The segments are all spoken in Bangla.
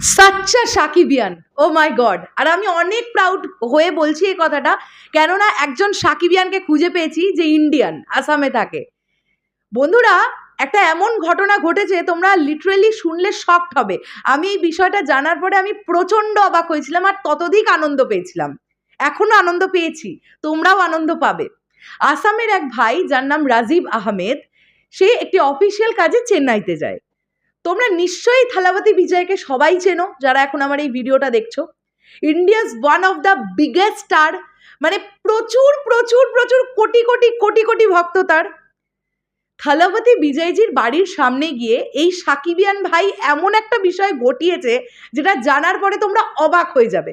সাচ্চা সাকিবিয়ান ও মাই গড আর আমি অনেক প্রাউড হয়ে বলছি এই কথাটা, কেননা একজন সাকিবিয়ানকে খুঁজে পেয়েছি যে ইন্ডিয়ান আসামে থাকে। বন্ধুরা, একটা এমন ঘটনা ঘটেছে, তোমরা লিটারেলি শুনলে শকড হবে। আমি এই বিষয়টা জানার পরে আমি প্রচণ্ড অবাক হয়েছিলাম আর ততোধিক আনন্দ পেয়েছিলাম। এখনও আনন্দ পেয়েছি, তোমরাও আনন্দ পাবে। আসামের এক ভাই, যার নাম রাজীব আহমেদ, সে একটি অফিসিয়াল কাজে চেন্নাইতে যায়। তোমরা নিশ্চয়ই থালাবতী বিজয়কে সবাই চেনো, যারা এখন আমার এই ভিডিওটা দেখছ। India's one of the biggest star মানে প্রচুর প্রচুর প্রচুর কোটি কোটি কোটি কোটি ভক্ত তার। থালাপতি বিজয়জির বাড়ির সামনে গিয়ে এই সাকিবিয়ান ভাই এমন একটা বিষয় ঘটিয়েছে, যেটা জানার পরে তোমরা অবাক হয়ে যাবে।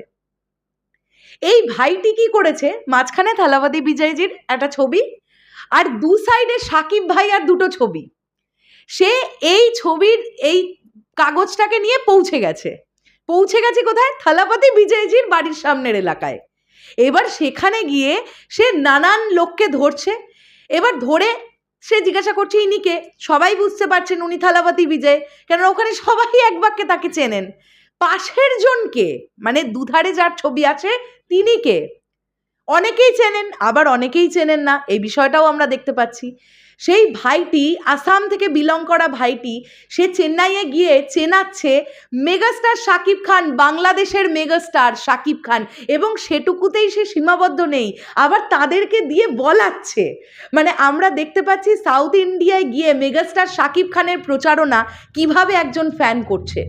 এই ভাইটি কি করেছে? মাঝখানে থালাপতি বিজয়জির একটা ছবি, আর দু সাইডে সাকিব ভাই আর দুটো ছবি। সে এই ছবির, এই কাগজটাকে নিয়ে পৌঁছে গেছে। পৌঁছে গেছে কোথায়? থালাপতি বিজয়জির বাড়ির সামনের এলাকায়। এবার সেখানে গিয়ে সে নানান লোককে ধরছে। এবার ধরে সে জিজ্ঞাসা করছে ইনিকে সবাই বুঝতে পারছেন উনি থালাপতি বিজয়। কেন ওখানে সবাই এক বাক্যে তাকে চেনেন। পাশের জনকে মানে দুধারে যার ছবি আছে, তিনি কে? অনেকেই চেনেন, আবার অনেকেই চেনেন না, এই বিষয়টাও আমরা দেখতে পাচ্ছি। সেই ভাইটি, আসাম থেকে বিলং করা ভাইটি, সে চেন্নাইয়ে গিয়ে চেনাচ্ছে মেগাস্টার শাকিব খান, বাংলাদেশের মেগাস্টার শাকিব খান এবং সেটুকুতেই সে সীমাবদ্ধ নেই। আবার তাদেরকে দিয়ে বলাচ্ছে। মানে আমরা দেখতে পাচ্ছি সাউথ ইন্ডিয়ায় গিয়ে মেগাস্টার শাকিব খানের প্রচারণা কীভাবে একজন ফ্যান করছে।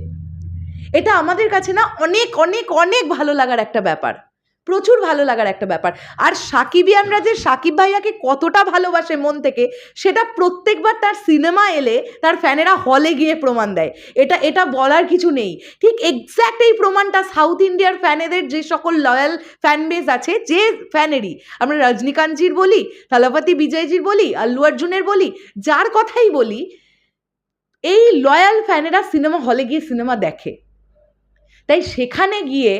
এটা আমাদের কাছে না অনেক অনেক অনেক ভালো লাগার একটা ব্যাপার। প্রচুর ভালো লাগার একটা ব্যাপার। আর সাকিবিয়ানরা যে সাকিব ভাইয়াকে কতটা ভালোবাসে মন থেকে, সেটা প্রত্যেকবার তার সিনেমা এলে তার ফ্যানেরা হলে গিয়ে প্রমাণ দেয়। এটা এটা বলার কিছু নেই। ঠিক এক্স্যাক্ট এই প্রমাণটা সাউথ ইন্ডিয়ার ফ্যানেদের যে সকল লয়াল ফ্যান বেস আছে, যে ফ্যানেরই, আমরা রজনীকান্তজির বলি থালাপতি বিজয়জির বলি, আল্লু অর্জুনের বলি, যার কথাই বলি, এই লয়াল ফ্যানেরা সিনেমা হলে গিয়ে সিনেমা দেখে। তাই সেখানে গিয়ে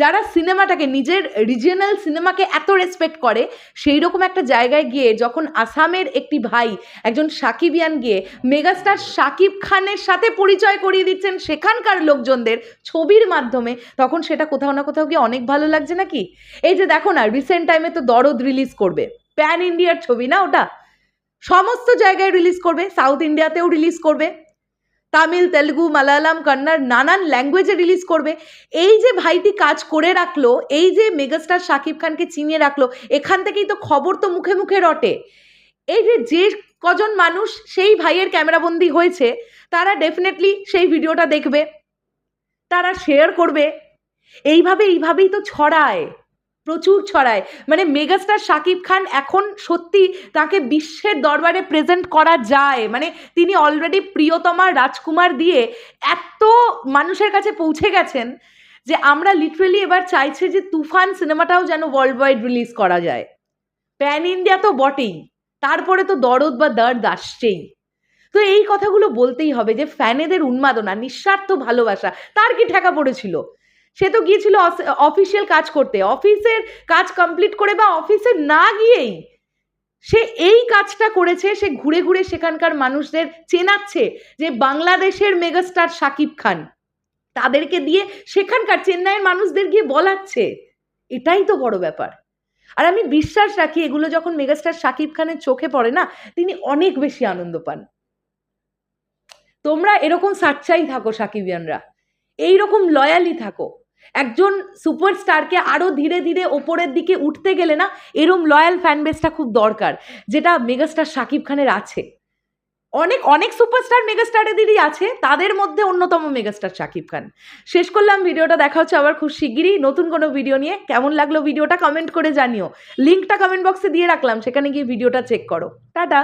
যারা সিনেমাটাকে, নিজের রিজিয়নাল সিনেমাকে এত রেসপেক্ট করে সেই রকম একটা জায়গায় গিয়ে যখন আসামের একটি ভাই, একজন সাকিবিয়ান গিয়ে মেগাস্টার সাকিব খানের সাথে পরিচয় করিয়ে দিচ্ছেন সেখানকার লোকজনদের ছবির মাধ্যমে, তখন সেটা কোথাও না কোথাও গিয়ে অনেক ভালো লাগছে নাকি? এই যে দেখো না রিসেন্ট টাইমে তো দরদ রিলিজ করবে। প্যান ইন্ডিয়ার ছবি না ওটা? সমস্ত জায়গায় রিলিজ করবে সাউথ ইন্ডিয়াতেও রিলিজ করবে। তামিল, তেলুগু, মালায়ালাম, কন্নড় নানান ল্যাঙ্গুয়েজে রিলিজ করবে। এই যে ভাইটি কাজ করে রাখল, এই যে মেগাস্টার শাকিব খানকে চিনিয়ে রাখল, এখান থেকেই তো খবর তো মুখে মুখে রটে। এই যে যে কজন মানুষ সেই ভাইয়ের ক্যামেরাবন্দি হয়েছে, তারা ডেফিনেটলি সেই ভিডিওটা দেখবে, তারা শেয়ার করবে। এইভাবে এইভাবেই তো ছড়ায়। প্রচুর ছড়ায়। মানে মেগাস্টার শাকিব খান এখন সত্যি তাকে বিশ্বের দরবারে প্রেজেন্ট করা যায়। মানে তিনি অলরেডি প্রিয়তমা রাজকুমার দিয়ে এত মানুষের কাছে পৌঁছে গেছেন যে আমরা লিটারেলি এবার চাইছে যে তুফান সিনেমাটাও যেন ওয়ার্ল্ড ওয়াইড রিলিজ করা যায়। প্যান ইন্ডিয়া তো বটেই। তারপরে তো দরদ বা দর্দ আসছেই। তো এই কথাগুলো বলতেই হবে যে ফ্যানেদের উন্মাদনা, নিঃস্বার্থ ভালোবাসা, তার কি ঠেকা পড়েছিল? সে তো গিয়েছিল অফিসিয়াল কাজ করতে। অফিসের কাজ কমপ্লিট করে বা অফিসে না গিয়েই সে এই কাজটা করেছে, সে ঘুরে ঘুরে সেখানকার মানুষদের চেনাচ্ছে যে বাংলাদেশের মেগাস্টার শাকিব খান। তাদেরকে দিয়ে সেখানকার চেন্নাইয়ের মানুষদের গিয়ে বলাচ্ছে। এটাই তো বড় ব্যাপার। আর আমি বিশ্বাস রাখি, এগুলো যখন মেগাস্টার শাকিব খানের চোখে পড়ে না, তিনি অনেক বেশি আনন্দ পান। তোমরা এরকম সাচ্চাই থাকো সাকিবিয়ানরা। এইরকম লয়ালি থাকো। একজন সুপারস্টারকে আরও ধীরে ধীরে ওপরের দিকে উঠতে গেলে না এরম লয়াল ফ্যান বেসটা খুব দরকার, যেটা মেগাস্টার শাকিব খানের আছে। অনেক অনেক সুপারস্টার মেগাস্টারেদেরই আছে, তাদের মধ্যে অন্যতম মেগাস্টার শাকিব খান। শেষ করলাম, ভিডিওটা দেখা হচ্ছে আবার খুব শিগগিরই। নতুন কোনো ভিডিও নিয়ে কেমন লাগল ভিডিওটা কমেন্ট করে জানিও। লিঙ্কটা কমেন্ট বক্সে দিয়ে রাখলাম, সেখানে গিয়ে ভিডিওটা চেক করো। টাটা!